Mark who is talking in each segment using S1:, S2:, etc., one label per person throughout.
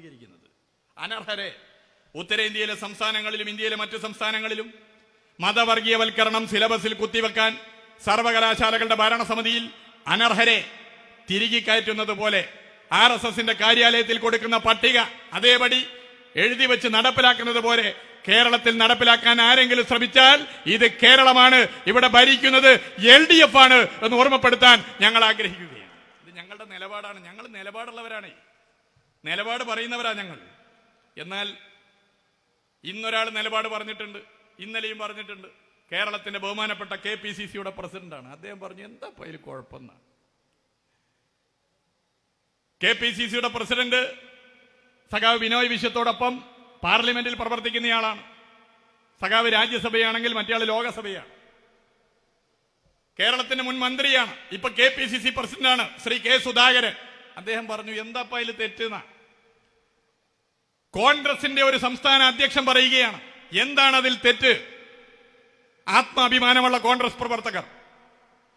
S1: സ്വീകരിക്കുന്നത്. അനർഹരെ ഉത്തരേന്ത്യയിലെ സംസ്ഥാനങ്ങളിലും ഇന്ത്യയിലെ മറ്റു സംസ്ഥാനങ്ങളിലും മതവർഗീയവൽക്കരണം സിലബസിൽ കുത്തിവെക്കാൻ സർവകലാശാലകളുടെ ഭരണസമിതിയിൽ അനർഹരെ തിരികെ കയറ്റുന്നത് പോലെ ആർ എസ് എസിന്റെ കാര്യാലയത്തിൽ കൊടുക്കുന്ന പട്ടിക അതേപടി എഴുതി വെച്ച് നടപ്പിലാക്കുന്നത് പോലെ കേരളത്തിൽ നടപ്പിലാക്കാൻ ആരെങ്കിലും ശ്രമിച്ചാൽ ഇത് കേരളമാണ് ഇവിടെ ഭരിക്കുന്നത് എൽ ഡി എഫ് ആണ് എന്ന് ഓർമ്മപ്പെടുത്താൻ ഞങ്ങൾ ആഗ്രഹിക്കുകയാണ്. ഇത് ഞങ്ങളുടെ നിലപാടാണ്. ഞങ്ങൾ നിലപാടുള്ളവരാണ്. നിലപാട് പറയുന്നവരാ ഞങ്ങൾ. എന്നാൽ ഇന്നൊരാൾ നിലപാട് പറഞ്ഞിട്ടുണ്ട് ഇന്നലെയും പറഞ്ഞിട്ടുണ്ട്. കേരളത്തിന്റെ ബഹുമാനപ്പെട്ട കെ പി സി സിയുടെ പ്രസിഡന്റാണ്. അദ്ദേഹം പറഞ്ഞു എന്താ അതിൽ കുഴപ്പമെന്നാണ് കെ പി സി സിയുടെ പ്രസിഡന്റ് സഖാവ് വിനോയ് വിശ്വത്തോടൊപ്പം പാർലമെന്റിൽ പ്രവർത്തിക്കുന്നയാളാണ്. സഖാവ് രാജ്യസഭയാണെങ്കിൽ മറ്റേയാൾ ലോകസഭയാണ്. കേരളത്തിന്റെ മുൻ മന്ത്രിയാണ്. ഇപ്പൊ കെ പി സി സി പ്രസിഡന്റാണ് ശ്രീ കെ സുധാകരൻ. അദ്ദേഹം പറഞ്ഞു എന്താ അതിൽ തെറ്റുന്ന? കോൺഗ്രസിന്റെ ഒരു സംസ്ഥാന അധ്യക്ഷൻ പറയുകയാണ് എന്താണ് അതിൽ തെറ്റ്? ആത്മാഭിമാനമുള്ള കോൺഗ്രസ് പ്രവർത്തകർ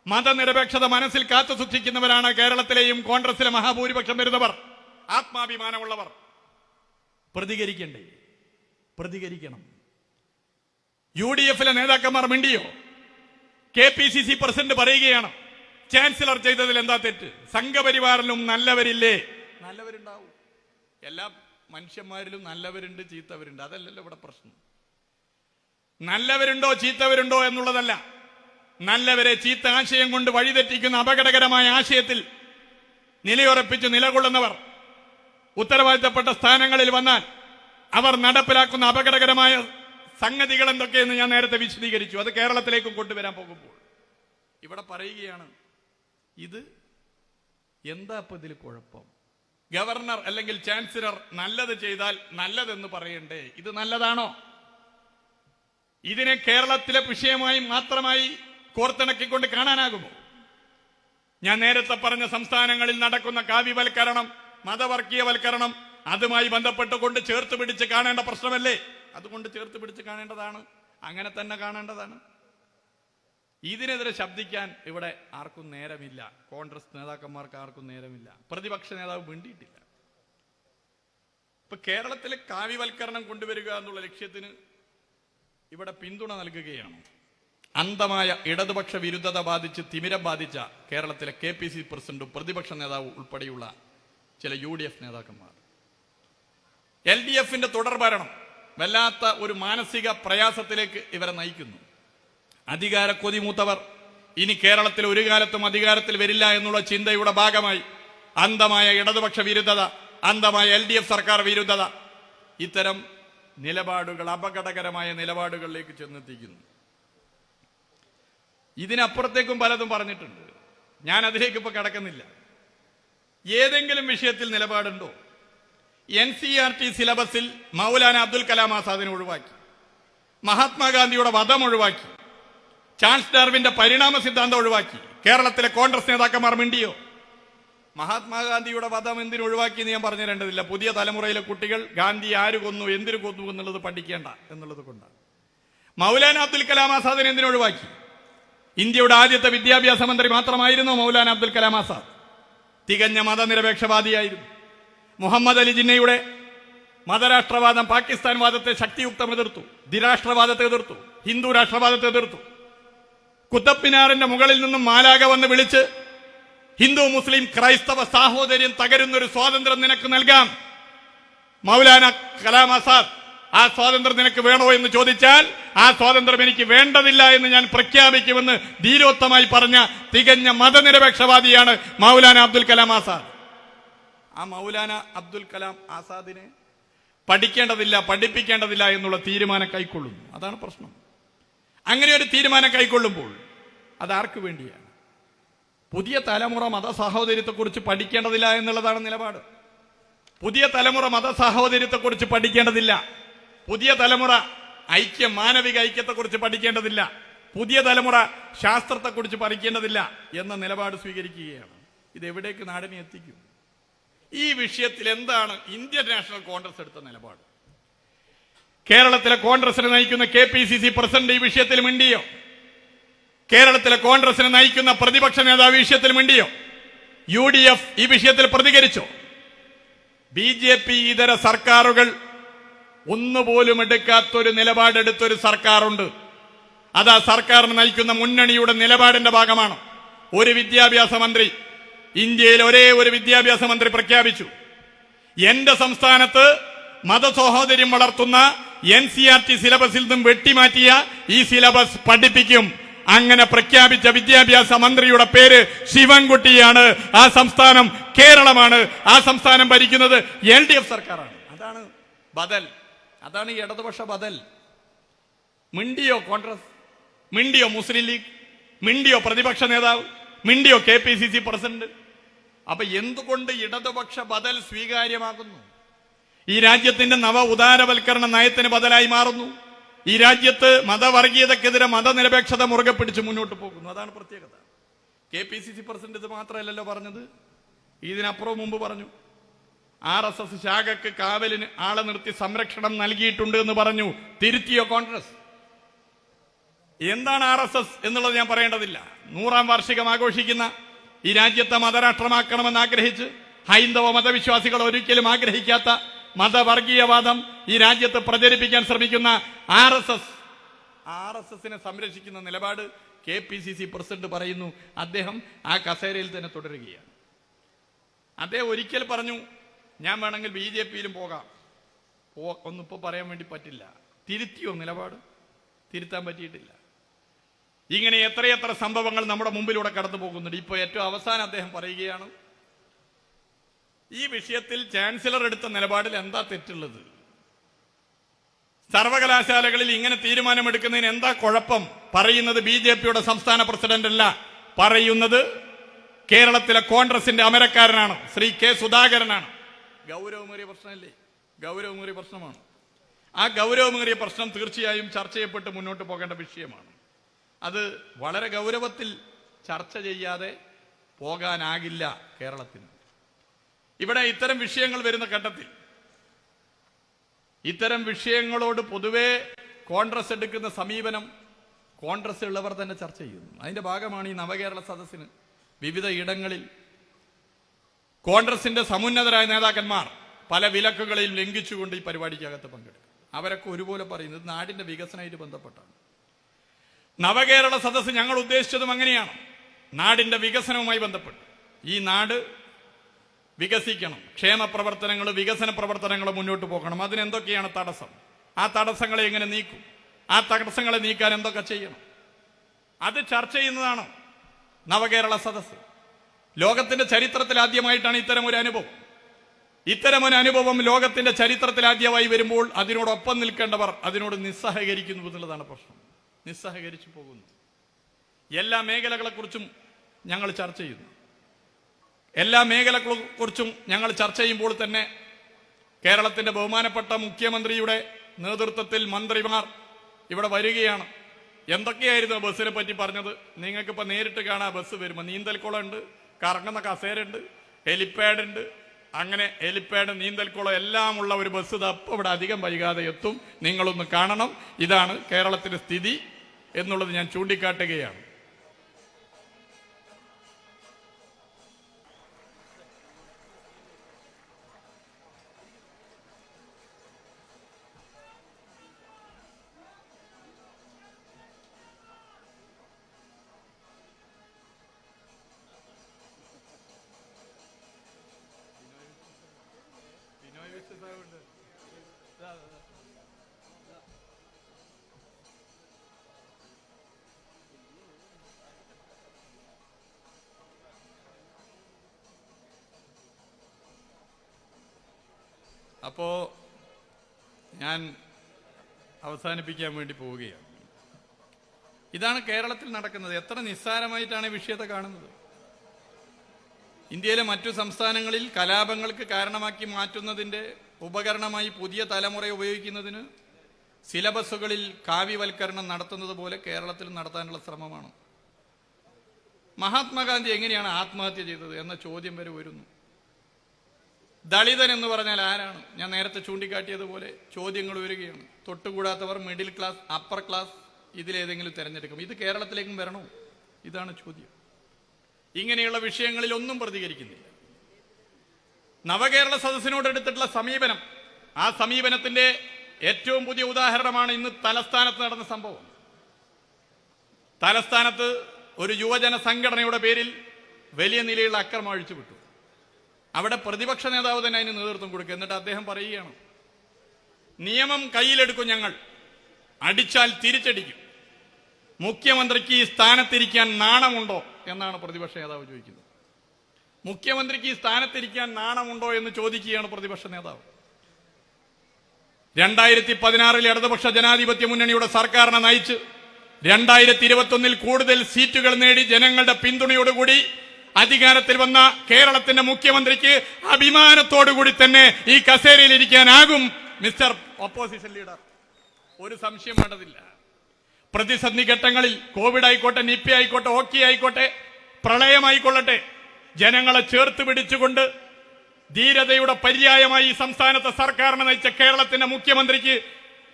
S1: മതനിരപേക്ഷത മനസ്സിൽ കാത്തു സൂക്ഷിക്കുന്നവരാണ് കേരളത്തിലെയും കോൺഗ്രസിലെ മഹാഭൂരിപക്ഷം വരുന്നവർ ആത്മാഭിമാനമുള്ളവർ. പ്രതികരിക്കണ്ടേ? പ്രതികരിക്കണം. യു ഡി എഫിലെ നേതാക്കന്മാർ മിണ്ടിയോ? K P C C president പറയുകയാണ് ചാൻസലർ ചെയ്തതിൽ എന്താ തെറ്റ്? സംഘപരിവാറിലും നല്ലവരില്ലേ? നല്ലവരുണ്ടാവും. എല്ലാ മനുഷ്യന്മാരിലും നല്ലവരുണ്ട് ചീത്തവരുണ്ട്. അതല്ലല്ലോ ഇവിടെ പ്രശ്നം. നല്ലവരുണ്ടോ ചീത്തവരുണ്ടോ എന്നുള്ളതല്ല. നല്ലവരെ ചീത്ത ആശയം കൊണ്ട് വഴിതെറ്റിക്കുന്ന അപകടകരമായ ആശയത്തിൽ നിലയുറപ്പിച്ച് നിലകൊള്ളുന്നവർ ഉത്തരവാദിത്തപ്പെട്ട സ്ഥാനങ്ങളിൽ വന്നാൽ അവർ നടപ്പിലാക്കുന്ന അപകടകരമായ സംഗതികൾ എന്തൊക്കെയെന്ന് ഞാൻ നേരത്തെ വിശദീകരിച്ചു. അത് കേരളത്തിലേക്കും കൊണ്ടുവരാൻ പോകുമ്പോൾ. ഇവിടെ പറയുകയാണ് ഇത് എന്താ ഇപ്പൊ ഇതിൽ കുഴപ്പം? ഗവർണർ അല്ലെങ്കിൽ ചാൻസലർ നല്ലത് ചെയ്താൽ നല്ലതെന്ന് പറയണ്ടേ? ഇത് നല്ലതാണോ? ഇതിനെ കേരളത്തിലെ വിഷയമായി മാത്രമായി കോർത്തിണക്കിക്കൊണ്ട് കാണാനാകുമോ? ഞാൻ നേരത്തെ പറഞ്ഞ സംസ്ഥാനങ്ങളിൽ നടക്കുന്ന കാവ്യവൽക്കരണം മതവർഗീയവൽക്കരണം അതുമായി ബന്ധപ്പെട്ടുകൊണ്ട് ചേർത്ത് പിടിച്ച് കാണേണ്ട പ്രശ്നമല്ലേ? അതുകൊണ്ട് ചേർത്ത് പിടിച്ച് കാണേണ്ടതാണ്. അങ്ങനെ തന്നെ കാണേണ്ടതാണ്. ഇതിനെതിരെ ശബ്ദിക്കാൻ ഇവിടെ ആർക്കും നേരമില്ല. കോൺഗ്രസ് നേതാക്കന്മാർക്ക് ആർക്കും നേരമില്ല. പ്രതിപക്ഷ നേതാവ് മിണ്ടിയിട്ടില്ല. ഇപ്പൊ കേരളത്തിലെ കാവ്യവൽക്കരണം കൊണ്ടുവരിക എന്നുള്ള ലക്ഷ്യത്തിന് ഇവിടെ പിന്തുണ നൽകുകയാണ്. അന്തമായ ഇടതുപക്ഷ വിരുദ്ധത ബാധിച്ച് തിമിരം ബാധിച്ച കേരളത്തിലെ കെ പി സി പ്രസിഡന്റും പ്രതിപക്ഷ നേതാവും ഉൾപ്പെടെയുള്ള ചില യു ഡി എഫ് നേതാക്കന്മാർ. എൽ ഡി എഫിന്റെ തുടർഭരണം വല്ലാത്ത ഒരു മാനസിക പ്രയാസത്തിലേക്ക് ഇവരെ നയിക്കുന്നു. അധികാര കൊതിമൂത്തവർ ഇനി കേരളത്തിൽ ഒരു കാലത്തും അധികാരത്തിൽ വരില്ല എന്നുള്ള ചിന്തയുടെ ഭാഗമായി. അന്ധമായ ഇടതുപക്ഷ വിരുദ്ധത അന്ധമായ എൽ ഡി എഫ് സർക്കാർ വിരുദ്ധത. ഇത്തരം നിലപാടുകൾ അപകടകരമായ നിലപാടുകളിലേക്ക് ചെന്നെത്തിക്കുന്നു. ഇതിനപ്പുറത്തേക്കും പലതും പറഞ്ഞിട്ടുണ്ട്. ഞാൻ അതിലേക്ക് ഇപ്പൊ കടക്കുന്നില്ല. ഏതെങ്കിലും വിഷയത്തിൽ നിലപാടുണ്ടോ? എൻ സി ആർ ടി സിലബസിൽ മൗലാന അബ്ദുൽ കലാം ആസാദിനെ ഒഴിവാക്കി. മഹാത്മാഗാന്ധിയുടെ വധം ഒഴിവാക്കി. ചാൾസ് ഡാർവിന്റെ പരിണാമ സിദ്ധാന്തം ഒഴിവാക്കി. കേരളത്തിലെ കോൺഗ്രസ് നേതാക്കന്മാർ മിണ്ടിയോ? മഹാത്മാഗാന്ധിയുടെ വധം എന്തിനു ഒഴിവാക്കി എന്ന് ഞാൻ പറഞ്ഞു തരേണ്ടതില്ല. പുതിയ തലമുറയിലെ കുട്ടികൾ ഗാന്ധി ആര് കൊന്നു എന്തിനു കൊന്നു എന്നുള്ളത് പഠിക്കേണ്ട എന്നുള്ളത് കൊണ്ടാണ്. മൗലാന അബ്ദുൽ കലാം ആസാദിനെ എന്തിനു ഒഴിവാക്കി? ഇന്ത്യയുടെ ആദ്യത്തെ വിദ്യാഭ്യാസ മന്ത്രി മാത്രമായിരുന്നു മൗലാന അബ്ദുൽ കലാം ആസാദ്? തികഞ്ഞ മതനിരപേക്ഷവാദിയായിരുന്നു. മുഹമ്മദ് അലി ജിന്നയുടെ മതരാഷ്ട്രവാദം പാകിസ്ഥാൻ വാദത്തെ ശക്തിയുക്തം എതിർത്തു ദ്വിരാഷ്ട്രവാദത്തെ എതിർത്തു ഹിന്ദു രാഷ്ട്രവാദത്തെ എതിർത്തു. കുത്തബ്മിനാറിന്റെ മുകളിൽ നിന്നും മാലാക വന്ന് വിളിച്ച് ഹിന്ദു മുസ്ലിം ക്രൈസ്തവ സാഹോദര്യം തകരുന്ന ഒരു സ്വാതന്ത്ര്യം നിനക്ക് നൽകാം. മൗലാന കലാം ആസാദ് ആ സ്വാതന്ത്ര്യം നിനക്ക് വേണോ? എന്ന് ചോദിച്ചാൽ ആ സ്വാതന്ത്ര്യം എനിക്ക് വേണ്ടതില്ല എന്ന് ഞാൻ പ്രഖ്യാപിക്കുമെന്ന് ധീരോത്തമായി പറഞ്ഞ തികഞ്ഞ മതനിരപേക്ഷവാദിയാണ് മൗലാന അബ്ദുൽ കലാം ആസാദ്. ആ മൗലാന അബ്ദുൽ കലാം ആസാദിനെ പഠിക്കേണ്ടതില്ല പഠിപ്പിക്കേണ്ടതില്ല എന്നുള്ള തീരുമാനം കൈക്കൊള്ളുന്നു. അതാണ് പ്രശ്നം. അങ്ങനെ ഒരു തീരുമാനം കൈക്കൊള്ളുമ്പോൾ അതാർക്ക് വേണ്ടിയാണ്? പുതിയ തലമുറ മതസാഹോദര്യത്തെക്കുറിച്ച് പഠിക്കേണ്ടതില്ല എന്നുള്ളതാണ് നിലപാട്. പുതിയ തലമുറ മതസാഹോദര്യത്തെക്കുറിച്ച് പഠിക്കേണ്ടതില്ല. പുതിയ തലമുറ ഐക്യ മാനവിക ഐക്യത്തെക്കുറിച്ച് പഠിക്കേണ്ടതില്ല. പുതിയ തലമുറ ശാസ്ത്രത്തെക്കുറിച്ച് പഠിക്കേണ്ടതില്ല എന്ന നിലപാട് സ്വീകരിക്കുകയാണ്. ഇത് എവിടേക്ക് നാടിനെ എത്തിക്കും? ഈ വിഷയത്തിൽ എന്താണ് ഇന്ത്യൻ നാഷണൽ കോൺഗ്രസ് എടുത്ത നിലപാട്? കേരളത്തിലെ കോൺഗ്രസിനെ നയിക്കുന്ന K P C C president ഈ വിഷയത്തിൽ മിണ്ടിയോ? കേരളത്തിലെ കോൺഗ്രസിനെ നയിക്കുന്ന പ്രതിപക്ഷ നേതാവ് ഈ വിഷയത്തിൽ മിണ്ടിയോ? യു ഡി എഫ് ഈ വിഷയത്തിൽ പ്രതികരിച്ചോ? ബി ജെ പി ഇതര സർക്കാരുകൾ ഒന്നുപോലും എടുക്കാത്തൊരു നിലപാടെടുത്തൊരു സർക്കാരുണ്ട്. അത് ആ സർക്കാരിന് നയിക്കുന്ന മുന്നണിയുടെ നിലപാടിന്റെ ഭാഗമാണ്. ഒരു വിദ്യാഭ്യാസ മന്ത്രി ഇന്ത്യയിൽ ഒരേ ഒരു വിദ്യാഭ്യാസ മന്ത്രി പ്രഖ്യാപിച്ചു. എന്റെ സംസ്ഥാനത്ത് മതസഹോദര്യം വളർത്തുന്ന എൻ സി ആർ ടി സിലബസിൽ നിന്നും വെട്ടിമാറ്റിയ ഈ സിലബസ് പഠിപ്പിക്കും. അങ്ങനെ പ്രഖ്യാപിച്ച വിദ്യാഭ്യാസ മന്ത്രിയുടെ പേര് ശിവൻകുട്ടിയാണ്. ആ സംസ്ഥാനം കേരളമാണ്. ആ സംസ്ഥാനം ഭരിക്കുന്നത് എൽ ഡി എഫ് സർക്കാരാണ്. അതാണ് ബദൽ. അതാണ് ഇടതുപക്ഷ ബദൽ. മിണ്ടിയോ കോൺഗ്രസ് മിണ്ടിയോ മുസ്ലിം ലീഗ് മിണ്ടിയോ പ്രതിപക്ഷ നേതാവ് മിണ്ടിയോ K P C C president. അപ്പൊ എന്തുകൊണ്ട് ഇടതുപക്ഷ ബദൽ സ്വീകാര്യമാകുന്നു? ഈ രാജ്യത്തിന്റെ നവ ഉദാരവൽക്കരണ നയത്തിന് ബദലായി മാറുന്നു. ഈ രാജ്യത്ത് മതവർഗീയതക്കെതിരെ മതനിരപേക്ഷത മുറുകെ പിടിച്ച് മുന്നോട്ട് പോകുന്നു. അതാണ് പ്രത്യേകത. K P C C president ഇത് മാത്രമല്ലല്ലോ പറഞ്ഞത്. ഇതിനപ്പുറം മുമ്പ് പറഞ്ഞു. ആർ എസ് എസ് ശാഖക്ക് കാവലിന് ആളെ നിർത്തി സംരക്ഷണം നൽകിയിട്ടുണ്ട് എന്ന് പറഞ്ഞു തിരുത്തിയോ കോൺഗ്രസ്? എന്താണ് ആർ എസ് എസ് എന്നുള്ളത് ഞാൻ പറയേണ്ടതില്ല. നൂറാം വാർഷികം ആഘോഷിക്കുന്ന ഈ രാജ്യത്തെ മതരാഷ്ട്രമാക്കണമെന്ന് ആഗ്രഹിച്ച് ഹൈന്ദവ മതവിശ്വാസികൾ ഒരിക്കലും ആഗ്രഹിക്കാത്ത മതവർഗീയവാദം ഈ രാജ്യത്ത് പ്രചരിപ്പിക്കാൻ ശ്രമിക്കുന്ന R S S. R S എസിനെ സംരക്ഷിക്കുന്ന നിലപാട് K P C C president പറയുന്നു. അദ്ദേഹം ആ കസേരയിൽ തന്നെ തുടരുകയാണ്. അദ്ദേഹം ഒരിക്കൽ പറഞ്ഞു ഞാൻ വേണമെങ്കിൽ ബി ജെ പിയിലും പോകാം. പോ ഒന്നിപ്പോ പറയാൻ വേണ്ടി പറ്റില്ല. തിരുത്തിയോ നിലപാട്? തിരുത്താൻ പറ്റിയിട്ടില്ല. ഇങ്ങനെ എത്രയെത്ര സംഭവങ്ങൾ നമ്മുടെ മുമ്പിലൂടെ കടന്നു പോകുന്നുണ്ട് ഇപ്പോൾ ഏറ്റവും അവസാനം അദ്ദേഹം പറയുകയാണ് ഈ വിഷയത്തിൽ ചാൻസലർ എടുത്ത നിലപാടിൽ എന്താ തെറ്റുള്ളത്? സർവകലാശാലകളിൽ ഇങ്ങനെ തീരുമാനമെടുക്കുന്നതിന് എന്താ കുഴപ്പം? പറയുന്നത് ബി ജെ പിയുടെ സംസ്ഥാന പ്രസിഡന്റ് അല്ല പറയുന്നത് കേരളത്തിലെ കോൺഗ്രസിന്റെ അമരക്കാരനാണ്. ശ്രീ കെ സുധാകരനാണ്. ഗൗരവമേറിയ പ്രശ്നമല്ലേ? ഗൗരവമേറിയ പ്രശ്നമാണ്. ആ ഗൗരവമേറിയ പ്രശ്നം തീർച്ചയായും ചർച്ച ചെയ്യപ്പെട്ട് മുന്നോട്ട് പോകേണ്ട വിഷയമാണ്. അത് വളരെ ഗൗരവത്തിൽ ചർച്ച ചെയ്യാതെ പോകാനാകില്ല കേരളത്തിന്. ഇവിടെ ഇത്തരം വിഷയങ്ങൾ വരുന്ന ഘട്ടത്തിൽ ഇത്തരം വിഷയങ്ങളോട് പൊതുവെ കോൺഗ്രസ് എടുക്കുന്ന സമീപനം കോൺഗ്രസ് ഉള്ളവർ തന്നെ ചർച്ച ചെയ്യുന്നു. അതിന്റെ ഭാഗമാണ് ഈ നവകേരള സദസ്സിന് വിവിധ ഇടങ്ങളിൽ കോൺഗ്രസിന്റെ സമുന്നതരായ നേതാക്കന്മാർ പല വിലക്കുകളെയും ലംഘിച്ചുകൊണ്ട് ഈ പരിപാടിക്കകത്ത് പങ്കെടുക്കും. അവരൊക്കെ ഒരുപോലെ പറയുന്നത് നാടിന്റെ വികസനമായിട്ട് ബന്ധപ്പെട്ടാണ്. നവകേരള സദസ്സ് ഞങ്ങൾ ഉദ്ദേശിച്ചതും അങ്ങനെയാണ്. നാടിന്റെ വികസനവുമായി ബന്ധപ്പെട്ട്. ഈ നാട് വികസിക്കണം. ക്ഷേമ പ്രവർത്തനങ്ങൾ വികസന പ്രവർത്തനങ്ങൾ മുന്നോട്ട് പോകണം. അതിനെന്തൊക്കെയാണ് തടസ്സം? ആ തടസ്സങ്ങളെ എങ്ങനെ നീക്കും? ആ തടസ്സങ്ങളെ നീക്കാൻ എന്തൊക്കെ ചെയ്യണം? അത് ചർച്ച ചെയ്യുന്നതാണ് നവകേരള സദസ്സ്. ലോകത്തിന്റെ ചരിത്രത്തിൽ ആദ്യമായിട്ടാണ് ഇത്തരം ഒരു അനുഭവം. ഇത്തരം ഒരു അനുഭവം ലോകത്തിന്റെ ചരിത്രത്തിൽ ആദ്യമായി വരുമ്പോൾ അതിനോടൊപ്പം നിൽക്കേണ്ടവർ അതിനോട് നിസ്സഹകരിക്കുന്നു എന്നുള്ളതാണ് പ്രശ്നം. നിസ്സഹകരിച്ചു പോകുന്നു. എല്ലാ മേഖലകളെക്കുറിച്ചും ഞങ്ങൾ ചർച്ച ചെയ്യുന്നു. എല്ലാ മേഖലകളെ കുറിച്ചും ഞങ്ങൾ ചർച്ച ചെയ്യുമ്പോൾ തന്നെ കേരളത്തിന്റെ ബഹുമാനപ്പെട്ട മുഖ്യമന്ത്രിയുടെ നേതൃത്വത്തിൽ മന്ത്രിമാർ ഇവിടെ വരികയാണ്. എന്തൊക്കെയായിരുന്നു ബസ്സിനെ പറ്റി പറഞ്ഞത്? നിങ്ങൾക്കിപ്പോൾ നേരിട്ട് കാണാൻ ബസ് വരുമ്പോൾ നീന്തൽക്കുളമുണ്ട് കറങ്ങുന്ന കസേരയുണ്ട് ഹെലിപ്പാഡ് ഉണ്ട് അങ്ങനെ ഹെലിപ്പാഡ് നീന്തൽക്കുളം എല്ലാം ഉള്ള ഒരു ബസ് തപ്പം ഇവിടെ അധികം വൈകാതെ എത്തും. നിങ്ങളൊന്ന് കാണണം. ഇതാണ് കേരളത്തിന്റെ സ്ഥിതി എന്നുള്ളത് ഞാൻ ചൂണ്ടിക്കാട്ടുകയാണ്. അപ്പോ ഞാൻ അവസാനിപ്പിക്കാൻ വേണ്ടി പോവുകയാണ്. ഇതാണ് കേരളത്തിൽ നടക്കുന്നത്. എത്ര നിസ്സാരമായിട്ടാണ് ഈ വിഷയത്തെ കാണുന്നത്. ഇന്ത്യയിലെ മറ്റു സംസ്ഥാനങ്ങളിൽ കലാപങ്ങൾക്ക് കാരണമാക്കി മാറ്റുന്നതിന്റെ ഉപകരണമായി പുതിയ തലമുറയെ ഉപയോഗിക്കുന്നതിന് സിലബസുകളിൽ കാവ്യവൽക്കരണം നടത്തുന്നത് പോലെ കേരളത്തിൽ നടത്താനുള്ള ശ്രമമാണ്. മഹാത്മാഗാന്ധി എങ്ങനെയാണ് ആത്മഹത്യ ചെയ്തത് എന്ന ചോദ്യം വരെ വരുന്നു ദളിതൻ എന്ന് പറഞ്ഞാൽ ആരാണ്? ഞാൻ നേരത്തെ ചൂണ്ടിക്കാട്ടിയതുപോലെ ചോദ്യങ്ങൾ വരികയാണ്. തൊട്ടുകൂടാത്തവർ മിഡിൽ ക്ലാസ് അപ്പർ ക്ലാസ് ഇതിലേതെങ്കിലും തിരഞ്ഞെടുക്കും. ഇത് കേരളത്തിലേക്കും വരണോ? ഇതാണ് ചോദ്യം. ഇങ്ങനെയുള്ള വിഷയങ്ങളിൽ ഒന്നും പ്രതികരിക്കുന്നില്ല. നവകേരള സദസ്സിനോട് എടുത്തിട്ടുള്ള സമീപനം ആ സമീപനത്തിന്റെ ഏറ്റവും പുതിയ ഉദാഹരണമാണ് ഇന്ന് തലസ്ഥാനത്ത് നടന്ന സംഭവം. തലസ്ഥാനത്ത് ഒരു യുവജന സംഘടനയുടെ പേരിൽ വലിയ നിലയിലുള്ള അക്രമം അഴിച്ചുവിട്ടു. അവിടെ പ്രതിപക്ഷ നേതാവ് തന്നെ അതിന് നേതൃത്വം കൊടുക്കുക. എന്നിട്ട് അദ്ദേഹം പറയുകയാണ് നിയമം കയ്യിലെടുക്കും ഞങ്ങൾ. അടിച്ചാൽ തിരിച്ചടിക്കും. മുഖ്യമന്ത്രിക്ക് ഈ സ്ഥാനത്തിരിക്കാൻ നാണമുണ്ടോ? എന്നാണ് പ്രതിപക്ഷ നേതാവ് ചോദിക്കുന്നത്. മുഖ്യമന്ത്രിക്ക് ഈ സ്ഥാനത്തിരിക്കാൻ നാണമുണ്ടോ എന്ന് ചോദിക്കുകയാണ് പ്രതിപക്ഷ നേതാവ്. രണ്ടായിരത്തി പതിനാറിൽ ഇടതുപക്ഷ ജനാധിപത്യ മുന്നണിയുടെ സർക്കാരിനെ നയിച്ച് രണ്ടായിരത്തി ഇരുപത്തൊന്നിൽ കൂടുതൽ സീറ്റുകൾ നേടി ജനങ്ങളുടെ പിന്തുണയോടുകൂടി അധികാരത്തിൽ വന്ന കേരളത്തിന്റെ മുഖ്യമന്ത്രിക്ക് അഭിമാനത്തോടുകൂടി തന്നെ ഈ കസേരയിൽ ഇരിക്കാനാകും മിസ്റ്റർ ഓപ്പോസിഷൻ ലീഡർ ഒരു സംശയം വേണ്ടതില്ല. പ്രതിസന്ധി ഘട്ടങ്ങളിൽ കോവിഡ് ആയിക്കോട്ടെ നിപ്പ ആയിക്കോട്ടെ ഹോക്കി ആയിക്കോട്ടെ പ്രളയമായിക്കൊള്ളട്ടെ ജനങ്ങളെ ചേർത്ത് പിടിച്ചുകൊണ്ട് ധീരതയുടെ പര്യായമായി ഈ സംസ്ഥാനത്തെ സർക്കാരിനെ നയിച്ച കേരളത്തിന്റെ മുഖ്യമന്ത്രിക്ക്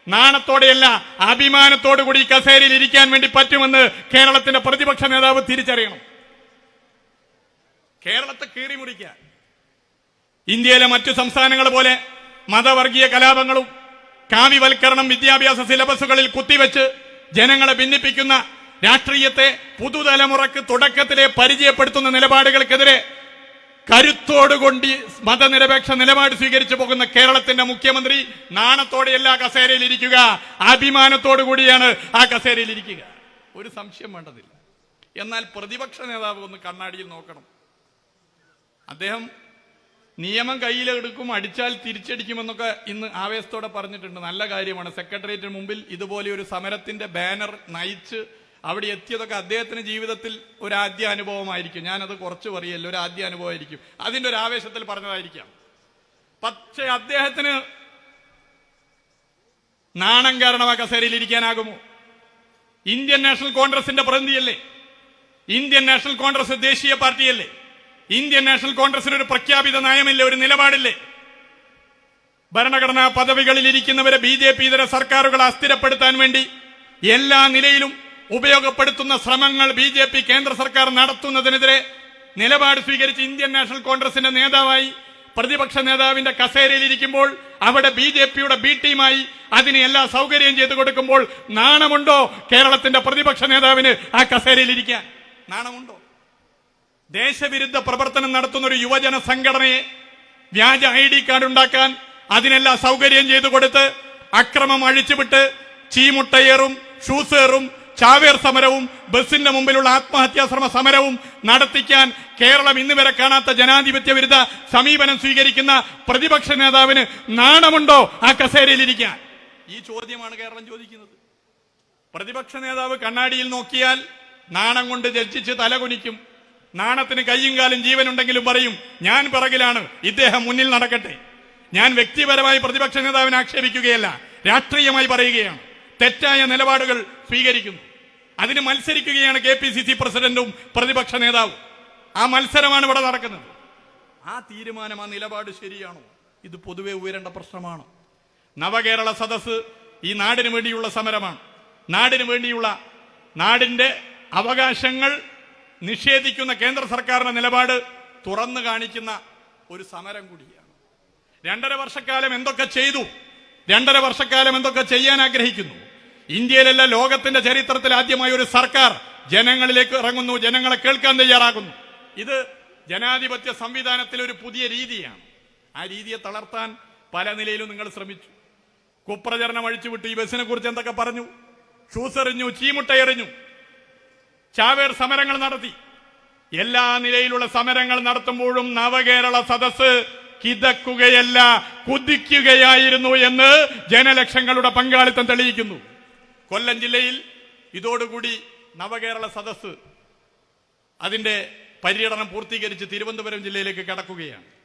S1: നാണത്തോടെയല്ല അഭിമാനത്തോടുകൂടി കൂടി കസേരയിൽ ഇരിക്കാൻ വേണ്ടി പറ്റുമെന്ന് കേരളത്തിന്റെ പ്രതിപക്ഷ നേതാവ് തിരിച്ചറിയണം. കേരളത്തെ കീറി മുറിക്കുക. ഇന്ത്യയിലെ മറ്റു സംസ്ഥാനങ്ങൾ പോലെ മതവർഗീയ കലാപങ്ങളും കാവ്യവൽക്കരണം വിദ്യാഭ്യാസ സിലബസുകളിൽ കുത്തിവെച്ച് ജനങ്ങളെ ഭിന്നിപ്പിക്കുന്ന രാഷ്ട്രീയത്തെ പുതുതലമുറക്ക് തുടക്കത്തിലെ പരിചയപ്പെടുത്തുന്ന നിലപാടുകൾക്കെതിരെ കരുത്തോടുകൊണ്ട് മതനിരപേക്ഷ നിലപാട് സ്വീകരിച്ചു പോകുന്ന കേരളത്തിന്റെ മുഖ്യമന്ത്രി നാണത്തോടെയല്ല കസേരയിൽ ഇരിക്കുക. അഭിമാനത്തോടു കൂടിയാണ് ആ കസേരയിൽ ഇരിക്കുക. ഒരു സംശയം വേണ്ടതില്ല. എന്നാൽ പ്രതിപക്ഷ നേതാവ് ഒന്ന് കണ്ണാടിയിൽ നോക്കണം. അദ്ദേഹം നിയമം കയ്യിലെടുക്കും അടിച്ചാൽ തിരിച്ചടിക്കുമെന്നൊക്കെ ഇന്ന് ആവേശത്തോടെ പറഞ്ഞിട്ടുണ്ട്. നല്ല കാര്യമാണ്. സെക്രട്ടേറിയറ്റിന് മുമ്പിൽ ഇതുപോലെ ഒരു സമരത്തിന്റെ ബാനർ നയിച്ച് അവിടെ എത്തിയതൊക്കെ അദ്ദേഹത്തിന് ജീവിതത്തിൽ ഒരു ആദ്യ അനുഭവമായിരിക്കും. ഞാനത് കുറച്ച് പറയല്ലോ? ഒരു ആദ്യ അനുഭവമായിരിക്കും. അതിന്റെ ഒരു ആവേശത്തിൽ പറഞ്ഞതായിരിക്കാം. പക്ഷേ അദ്ദേഹത്തിന് നാണം കാരണം ആ ഇരിക്കാനാകുമോ? ഇന്ത്യൻ നാഷണൽ കോൺഗ്രസിന്റെ പ്രതിനിധിയല്ലേ? ഇന്ത്യൻ നാഷണൽ കോൺഗ്രസ് ദേശീയ പാർട്ടിയല്ലേ? ഇന്ത്യൻ നാഷണൽ കോൺഗ്രസിന് ഒരു പ്രഖ്യാപിത നയമില്ല ഒരു നിലപാടില്ലേ. ഭരണഘടനാ പദവികളിൽ ഇരിക്കുന്നവരെ ബി ജെ പി ഇതര സർക്കാരുകൾ അസ്ഥിരപ്പെടുത്താൻ വേണ്ടി എല്ലാ നിലയിലും ഉപയോഗപ്പെടുത്തുന്ന ശ്രമങ്ങൾ ബി ജെ പി കേന്ദ്ര സർക്കാർ നടത്തുന്നതിനെതിരെ നിലപാട് സ്വീകരിച്ച് ഇന്ത്യൻ നാഷണൽ കോൺഗ്രസിന്റെ നേതാവായി പ്രതിപക്ഷ നേതാവിന്റെ കസേരയിൽ ഇരിക്കുമ്പോൾ അവിടെ ബി ജെ പിയുടെ ബി ടീമായി അതിന് എല്ലാ സൗകര്യം ചെയ്തു കൊടുക്കുമ്പോൾ നാണമുണ്ടോ കേരളത്തിന്റെ പ്രതിപക്ഷ നേതാവിന് ആ കസേരയിൽ ഇരിക്കാൻ? നാണമുണ്ടോ? ദേശവിരുദ്ധ പ്രവർത്തനം നടത്തുന്ന ഒരു യുവജന സംഘടനയെ വ്യാജ ഐ ഡി കാർഡ് ഉണ്ടാക്കാൻ അതിനെല്ലാം സൗകര്യം ചെയ്തു കൊടുത്ത് അക്രമം അഴിച്ചുവിട്ട് ചീമുട്ടയേറും ഷൂസേറും ചാവേർ സമരവും ബസിന്റെ മുമ്പിലുള്ള ആത്മഹത്യാശ്രമ സമരവും നടത്തിക്കാൻ കേരളം ഇന്ന് വരെ കാണാത്ത ജനാധിപത്യ വിരുദ്ധ സമീപനം സ്വീകരിക്കുന്ന പ്രതിപക്ഷ നേതാവിന് നാണമുണ്ടോ ആ കസേരയിലിരിക്കാൻ ഈ ചോദ്യമാണ് കേരളം ചോദിക്കുന്നത്. പ്രതിപക്ഷ നേതാവ് കണ്ണാടിയിൽ നോക്കിയാൽ നാണം കൊണ്ട് ജഡ്ജിച്ച് തലകുനിക്കും. നാണത്തിന് കയ്യും കാലും ജീവനുണ്ടെങ്കിലും പറയും ഞാൻ പിറകിലാണ് ഇദ്ദേഹം മുന്നിൽ നടക്കട്ടെ. ഞാൻ വ്യക്തിപരമായി പ്രതിപക്ഷ നേതാവിനെ ആക്ഷേപിക്കുകയല്ല രാഷ്ട്രീയമായി പറയുകയാണ്. തെറ്റായ നിലപാടുകൾ സ്വീകരിക്കുന്നു. അതിന് മത്സരിക്കുകയാണ് കെ പി സി സി പ്രസിഡന്റും പ്രതിപക്ഷ നേതാവും. ആ മത്സരമാണ് ഇവിടെ നടക്കുന്നത്. ആ തീരുമാനം ആ നിലപാട് ശരിയാണോ? ഇത് പൊതുവെ ഉയരേണ്ട പ്രശ്നമാണ്. നവകേരള സദസ് ഈ നാടിനു വേണ്ടിയുള്ള സമരമാണ്. നാടിനു വേണ്ടിയുള്ള നാടിന്റെ അവകാശങ്ങൾ നിഷേധിക്കുന്ന കേന്ദ്ര സർക്കാരിന്റെ നിലപാട് തുറന്നു കാണിക്കുന്ന ഒരു സമരം കൂടിയാണ്. രണ്ടര വർഷക്കാലം എന്തൊക്കെ ചെയ്തു? രണ്ടര വർഷക്കാലം എന്തൊക്കെ ചെയ്യാൻ ആഗ്രഹിക്കുന്നു? ഇന്ത്യയിലല്ല ലോകത്തിന്റെ ചരിത്രത്തിൽ ആദ്യമായി ഒരു സർക്കാർ ജനങ്ങളിലേക്ക് ഇറങ്ങുന്നു ജനങ്ങളെ കേൾക്കാൻ തയ്യാറാകുന്നു. ഇത് ജനാധിപത്യ സംവിധാനത്തിലെ ഒരു പുതിയ രീതിയാണ്. ആ രീതിയെ തളർത്താൻ പല നിലയിലും നിങ്ങൾ ശ്രമിച്ചു. കുപ്രചരണം അഴിച്ചുവിട്ട് ഈ ബസ്സിനെ കുറിച്ച് എന്തൊക്കെ പറഞ്ഞു? ഷൂസ് എറിഞ്ഞു ചീമുട്ട എറിഞ്ഞു. ചാവേർ സമരങ്ങൾ നടത്തി. എല്ലാ നിലയിലുള്ള സമരങ്ങൾ നടത്തുമ്പോഴും നവകേരള സദസ് കിതക്കുകയല്ല കുതിക്കുകയായിരുന്നു എന്ന് ജനലക്ഷങ്ങളുടെ പങ്കാളിത്തം തെളിയിക്കുന്നു. കൊല്ലം ജില്ലയിൽ ഇതോടുകൂടി നവകേരള സദസ് അതിന്റെ പര്യടനം പൂർത്തീകരിച്ച് തിരുവനന്തപുരം ജില്ലയിലേക്ക് കടക്കുകയാണ്.